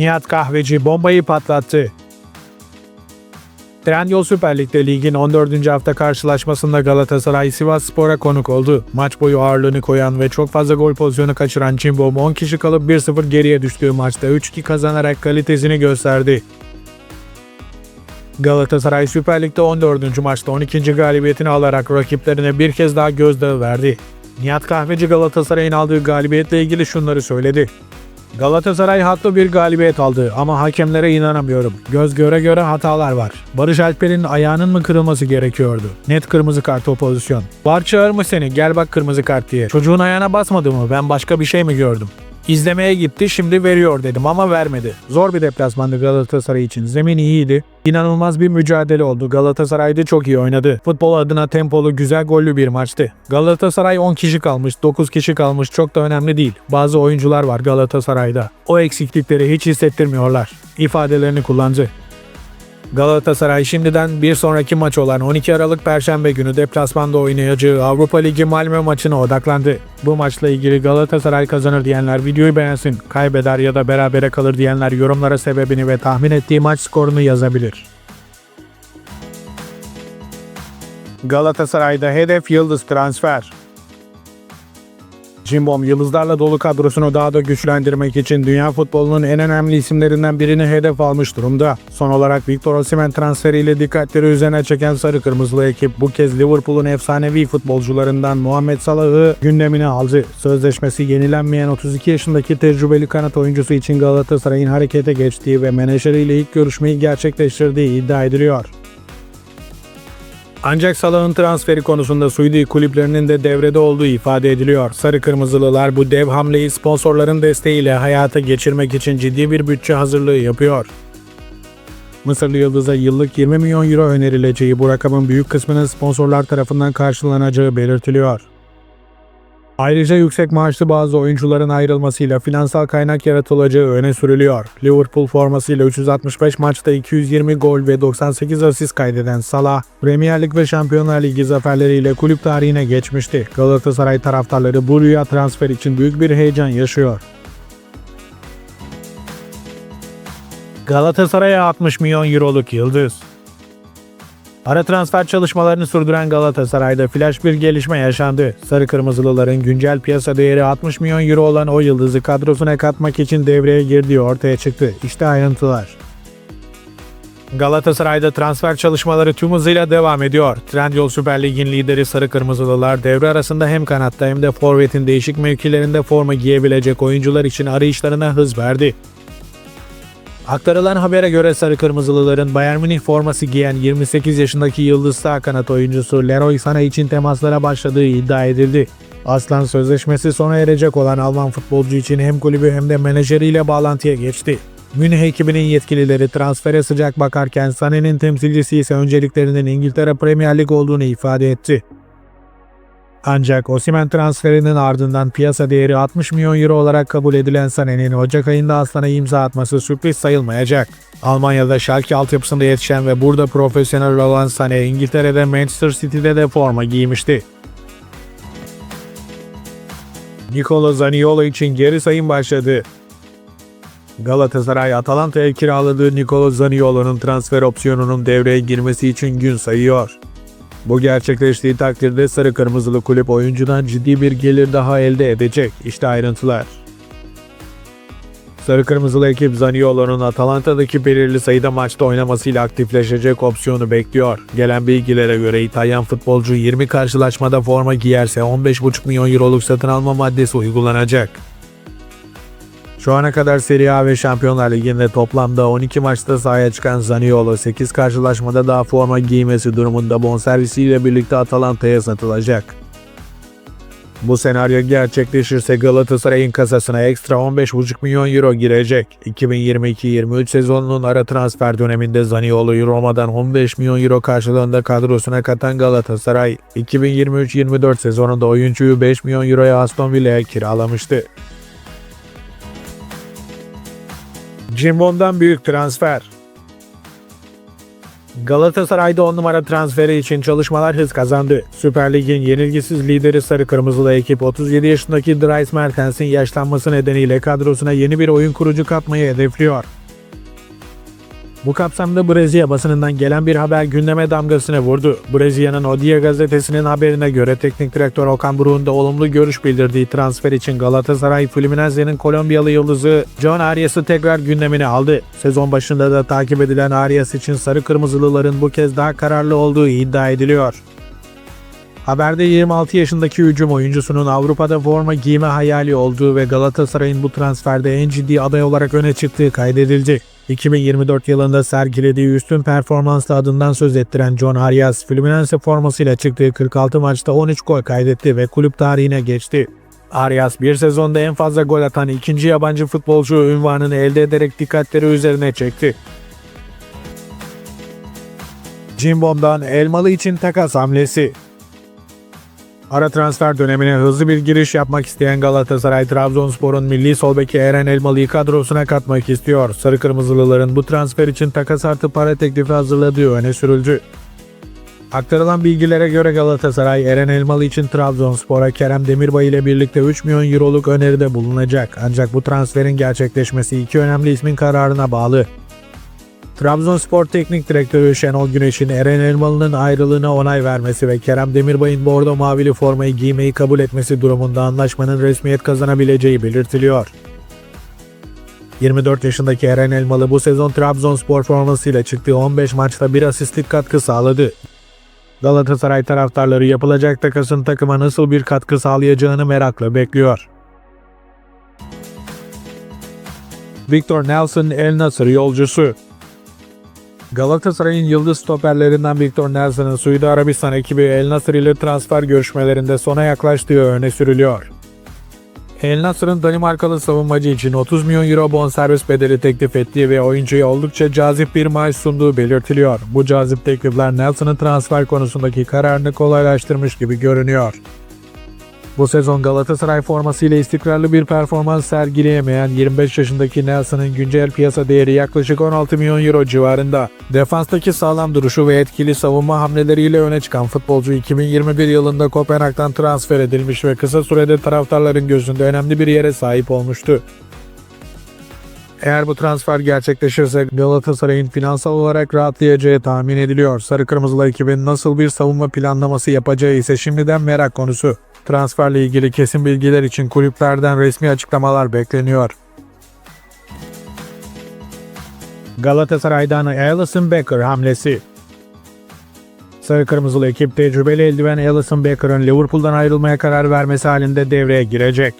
Nihat Kahveci bombayı patlattı. Trendyol Süper Lig'de ligin 14. hafta karşılaşmasında Galatasaray Sivas Spor'a konuk oldu. Maç boyu ağırlığını koyan ve çok fazla gol pozisyonu kaçıran Cimbom 10 kişi kalıp 1-0 geriye düştüğü maçta 3-2 kazanarak kalitesini gösterdi. Galatasaray Süper Lig'de 14. maçta 12. galibiyetini alarak rakiplerine bir kez daha gözdağı verdi. Nihat Kahveci Galatasaray'ın aldığı galibiyetle ilgili şunları söyledi. Galatasaray haklı bir galibiyet aldı ama hakemlere inanamıyorum. Göz göre göre hatalar var. Barış Alper'in ayağının mı kırılması gerekiyordu? Net kırmızı kart o pozisyon. Var çağırmış seni gel bak kırmızı kart diye. Çocuğun ayağına basmadı mı ben başka bir şey mi gördüm? İzlemeye gitti şimdi veriyor dedim ama vermedi. Zor bir deplasmandı Galatasaray için. Zemin iyiydi. İnanılmaz bir mücadele oldu. Galatasaray'da çok iyi oynadı. Futbol adına tempolu, güzel gollü bir maçtı. Galatasaray 10 kişi kalmış, 9 kişi kalmış çok da önemli değil. Bazı oyuncular var Galatasaray'da. O eksiklikleri hiç hissettirmiyorlar. İfadelerini kullandı. Galatasaray şimdiden bir sonraki maç olan 12 Aralık Perşembe günü deplasmanda oynayacağı Avrupa Ligi Malmö maçına odaklandı. Bu maçla ilgili Galatasaray kazanır diyenler videoyu beğensin, kaybeder ya da berabere kalır diyenler yorumlara sebebini ve tahmin ettiği maç skorunu yazabilir. Galatasaray'da hedef yıldız transfer. Cimbom yıldızlarla dolu kadrosunu daha da güçlendirmek için dünya futbolunun en önemli isimlerinden birini hedef almış durumda. Son olarak Victor Osimhen transferiyle dikkatleri üzerine çeken sarı kırmızılı ekip bu kez Liverpool'un efsanevi futbolcularından Muhammed Salah'ı gündemine aldı. Sözleşmesi yenilenmeyen 32 yaşındaki tecrübeli kanat oyuncusu için Galatasaray'ın harekete geçtiği ve menajeriyle ilk görüşmeyi gerçekleştirdiği iddia ediliyor. Ancak Salah'ın transferi konusunda Suudi kulüplerinin de devrede olduğu ifade ediliyor. Sarı Kırmızılılar bu dev hamleyi sponsorların desteğiyle hayata geçirmek için ciddi bir bütçe hazırlığı yapıyor. Mısırlı Yıldız'a yıllık 20 milyon euro önerileceği bu rakamın büyük kısmının sponsorlar tarafından karşılanacağı belirtiliyor. Ayrıca yüksek maaşlı bazı oyuncuların ayrılmasıyla finansal kaynak yaratılacağı öne sürülüyor. Liverpool formasıyla 365 maçta 220 gol ve 98 asist kaydeden Salah, Premier Lig ve Şampiyonlar Ligi zaferleriyle kulüp tarihine geçmişti. Galatasaray taraftarları bu rüya transfer için büyük bir heyecan yaşıyor. Galatasaray'a 60 milyon euroluk yıldız. Ara transfer çalışmalarını sürdüren Galatasaray'da flash bir gelişme yaşandı. Sarı Kırmızılıların güncel piyasa değeri 60 milyon euro olan o yıldızı kadrosuna katmak için devreye girdiği ortaya çıktı. İşte ayrıntılar. Galatasaray'da transfer çalışmaları tüm hızıyla devam ediyor. Trendyol Süper Lig'in lideri Sarı Kırmızılılar devre arasında hem kanatta hem de forvetin değişik mevkilerinde forma giyebilecek oyuncular için arayışlarına hız verdi. Aktarılan habere göre Sarı Kırmızılıların Bayern Münih forması giyen 28 yaşındaki yıldız sağ kanat oyuncusu Leroy Sané için temaslara başladığı iddia edildi. Aslan sözleşmesi sona erecek olan Alman futbolcu için hem kulübü hem de menajeriyle bağlantıya geçti. Münih ekibinin yetkilileri transfere sıcak bakarken Sané'nin temsilcisi ise önceliklerinin İngiltere Premier Lig olduğunu ifade etti. Ancak Osimhen transferinin ardından piyasa değeri 60 milyon euro olarak kabul edilen Sané'nin Ocak ayında Aslan'a imza atması sürpriz sayılmayacak. Almanya'da Schalke altyapısında yetişen ve burada profesyonel olan Sané, İngiltere'de Manchester City'de de forma giymişti. Nicola Zaniolo için geri sayım başladı. Galatasaray Atalanta'ya kiraladığı Nicola Zaniolo'nun transfer opsiyonunun devreye girmesi için gün sayıyor. Bu gerçekleştiği takdirde sarı kırmızılı kulüp oyuncudan ciddi bir gelir daha elde edecek. İşte ayrıntılar. Sarı kırmızılı ekip Zaniolo'nun Atalanta'daki belirli sayıda maçta oynamasıyla aktifleşecek opsiyonu bekliyor. Gelen bilgilere göre İtalyan futbolcu 20 karşılaşmada forma giyerse 15,5 milyon euroluk satın alma maddesi uygulanacak. Şu ana kadar Serie A ve Şampiyonlar Ligi'nde toplamda 12 maçta sahaya çıkan Zaniolo 8 karşılaşmada daha forma giymesi durumunda bonservisiyle birlikte Atalanta'ya satılacak. Bu senaryo gerçekleşirse Galatasaray'ın kasasına ekstra 15,5 milyon euro girecek. 2022-23 sezonunun ara transfer döneminde Zaniolo'yu Roma'dan 15 milyon euro karşılığında kadrosuna katan Galatasaray, 2023-24 sezonunda oyuncuyu 5 milyon euroya Aston Villa'ya kiralamıştı. Cimbom'dan büyük transfer. Galatasaray'da 10 numara transferi için çalışmalar hız kazandı. Süper Lig'in yenilgisiz lideri Sarı Kırmızılı ekip 37 yaşındaki Dries Mertens'in yaşlanması nedeniyle kadrosuna yeni bir oyun kurucu katmayı hedefliyor. Bu kapsamda Brezilya basınından gelen bir haber gündeme damgasını vurdu. Brezilya'nın Odia gazetesinin haberine göre teknik direktör Okan Buruk'un da olumlu görüş bildirdiği transfer için Galatasaray Fluminense'nin Kolombiyalı yıldızı John Arias'ı tekrar gündemine aldı. Sezon başında da takip edilen Arias için sarı kırmızılıların bu kez daha kararlı olduğu iddia ediliyor. Haberde 26 yaşındaki hücum oyuncusunun Avrupa'da forma giyme hayali olduğu ve Galatasaray'ın bu transferde en ciddi aday olarak öne çıktığı kaydedildi. 2024 yılında sergilediği üstün performansla adından söz ettiren John Arias, Fluminense formasıyla çıktığı 46 maçta 13 gol kaydetti ve kulüp tarihine geçti. Arias bir sezonda en fazla gol atan ikinci yabancı futbolcu ünvanını elde ederek dikkatleri üzerine çekti. Cimbom'dan Elmalı için takas hamlesi. Ara transfer dönemine hızlı bir giriş yapmak isteyen Galatasaray, Trabzonspor'un milli sol beki Eren Elmalı'yı kadrosuna katmak istiyor. Sarı Kırmızılıların bu transfer için takas artı para teklifi hazırladığı öne sürüldü. Aktarılan bilgilere göre Galatasaray, Eren Elmalı için Trabzonspor'a Kerem Demirbay ile birlikte 3 milyon euroluk öneride bulunacak. Ancak bu transferin gerçekleşmesi iki önemli ismin kararına bağlı. Trabzonspor Teknik Direktörü Şenol Güneş'in Eren Elmalı'nın ayrılığına onay vermesi ve Kerem Demirbay'ın bordo mavili formayı giymeyi kabul etmesi durumunda anlaşmanın resmiyet kazanabileceği belirtiliyor. 24 yaşındaki Eren Elmalı bu sezon Trabzonspor formasıyla çıktığı 15 maçta bir asistlik katkı sağladı. Galatasaray taraftarları yapılacak takasın takıma nasıl bir katkı sağlayacağını merakla bekliyor. Victor Nelson El Nasır yolcusu Galatasaray'ın yıldız stoperlerinden Victor Nelson'ın Suudi Arabistan ekibi El Nasır ile transfer görüşmelerinde sona yaklaştığı öne sürülüyor. El Nasır'ın Danimarkalı savunmacı için 30 milyon euro bonservis bedeli teklif ettiği ve oyuncuya oldukça cazip bir maaş sunduğu belirtiliyor. Bu cazip teklifler Nelson'ın transfer konusundaki kararını kolaylaştırmış gibi görünüyor. Bu sezon Galatasaray formasıyla istikrarlı bir performans sergileyemeyen 25 yaşındaki Nelson'ın güncel piyasa değeri yaklaşık 16 milyon euro civarında. Defanstaki sağlam duruşu ve etkili savunma hamleleriyle öne çıkan futbolcu 2021 yılında Kopenhag'dan transfer edilmiş ve kısa sürede taraftarların gözünde önemli bir yere sahip olmuştu. Eğer bu transfer gerçekleşirse Galatasaray'ın finansal olarak rahatlayacağı tahmin ediliyor. Sarı Kırmızılı ekibin nasıl bir savunma planlaması yapacağı ise şimdiden merak konusu. Transferle ilgili kesin bilgiler için kulüplerden resmi açıklamalar bekleniyor. Galatasaray'dan Alisson Becker hamlesi Sarı Kırmızılı ekip tecrübeli eldiven Alisson Becker'ın Liverpool'dan ayrılmaya karar vermesi halinde devreye girecek.